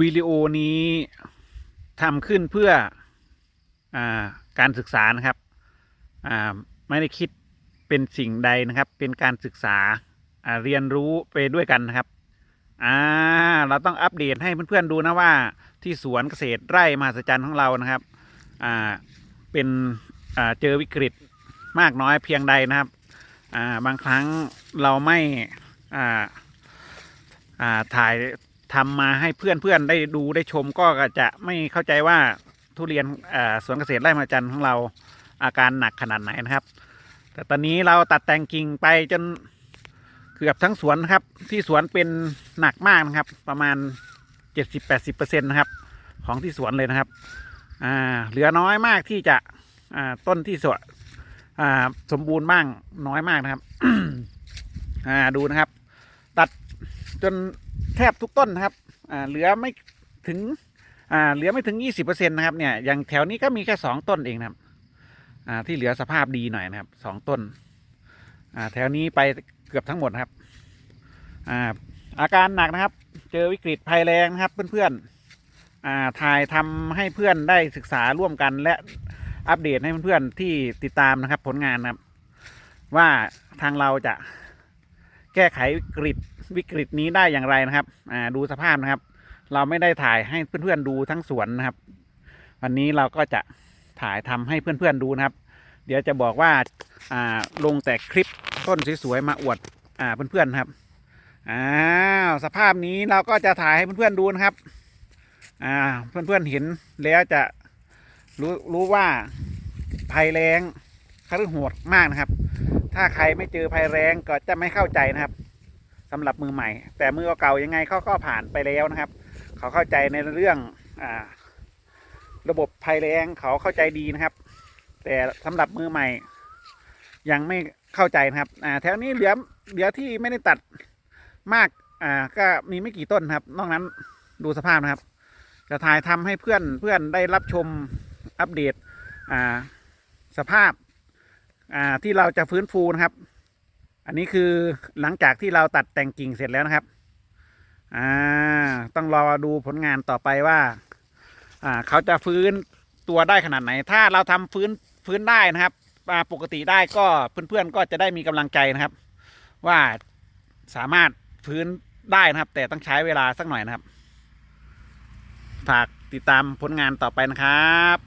วิดีโอนี้ทำขึ้นเพื่ออการศึกษานะครับไม่ได้คิดเป็นสิ่งใดนะครับ เป็นการศึกษาเรียนรู้ไปด้วยกันนะครับเราต้องอัปเดตให้เพื่อนๆดูนะว่าที่สวนเกษตรไร่มหัศจรรย์ของเรานะครับเป็นเจอวิกฤตมากน้อยเพียงใดนะครับบางครั้งเราไม่ถ่าย ทำมาให้เพื่อนๆได้ดูได้ชมก็จะไม่เข้าใจว่าทุเรียนสวนเกษตรไร่มาจันท์ของเราอาการหนักขนาดไหนนะครับ แต่ตอนนี้เราตัดแต่งกิ่งไปจนเกือบทั้งสวนนะครับ ที่สวนเป็นหนักมากนะครับ ประมาณ 70-80%นะครับ ของที่สวนเลยนะครับเหลือน้อยมากที่จะต้นที่สวนสมบูรณ์บ้างน้อยมากนะครับดูนะครับ ตัดจน แทบทุกต้นนะครับอ่าเหลือไม่ถึงอ่าเหลือไม่ถึงยี่สิบเปอร์เซ็นต์นะครับเนี่ยอย่างแถวนี้ก็มีแค่สองต้นเองนะครับอ่าที่เหลือสภาพดีหน่อยนะครับสองต้นอ่าแถวนี้ไปเกือบทั้งหมดครับอ่าอาการหนักนะครับ เจอวิกฤตภัยแรงนะครับเพื่อนๆอ่าถ่ายทำให้เพื่อนได้ศึกษาร่วมกันและอัปเดตให้เพื่อนๆที่ติดตามนะครับผลงานนะครับ ว่าทางเราจะแก้ไขวิกฤต วิกฤตนี้ได้อย่างไรนะครับ อ่า ดูสภาพนะครับ เราไม่ได้ถ่ายให้เพื่อนๆดูทั้งสวนนะครับ วันนี้เราก็จะถ่ายทำให้เพื่อนๆดูนะครับ เดี๋ยวจะบอกว่า อ่า ลงแต่คลิปต้นสวยๆมาอวด อ่า เพื่อนๆครับ อ้าว สภาพนี้เราก็จะถ่ายให้เพื่อนๆดูนะครับ อ่า เพื่อนๆเห็นแล้วจะรู้รู้ว่าภัยแรงคฤโหดมากนะครับ ถ้าใครไม่เจอภัยแรงก็จะไม่เข้าใจนะครับ สำหรับมือใหม่ แต่มือเก่ายังไงเขาก็ผ่านไปแล้วนะครับ เขาเข้าใจในเรื่องอ่าระบบภัยแรงเขาเข้าใจดีนะครับ แต่สำหรับมือใหม่ ยังไม่เข้าใจนะครับอ่าแถวนี้เหลือเหลือที่ไม่ได้ตัดมากอ่าก็มีไม่กี่ต้นครับ นอกนั้นดูสภาพนะครับ จะถ่ายทำให้เพื่อนเพื่อนได้รับชมอัปเดตอ่าสภาพอ่าที่เราจะฟื้นฟูนะครับ อันนี้คือหลังจากที่เราตัดแต่งกิ่งเสร็จแล้วนะครับ อ่า ต้องรอดูผลงานต่อไปว่า อ่า เขาจะฟื้นตัวได้ขนาดไหน ถ้าเราทำฟื้นฟื้นได้นะครับอ่าปกติได้ก็เพื่อนๆก็จะได้มีกำลังใจนะครับ ว่าสามารถฟื้นได้นะครับ แต่ต้องใช้เวลาสักหน่อยนะครับฝากติดตามผลงานต่อไปนะครับ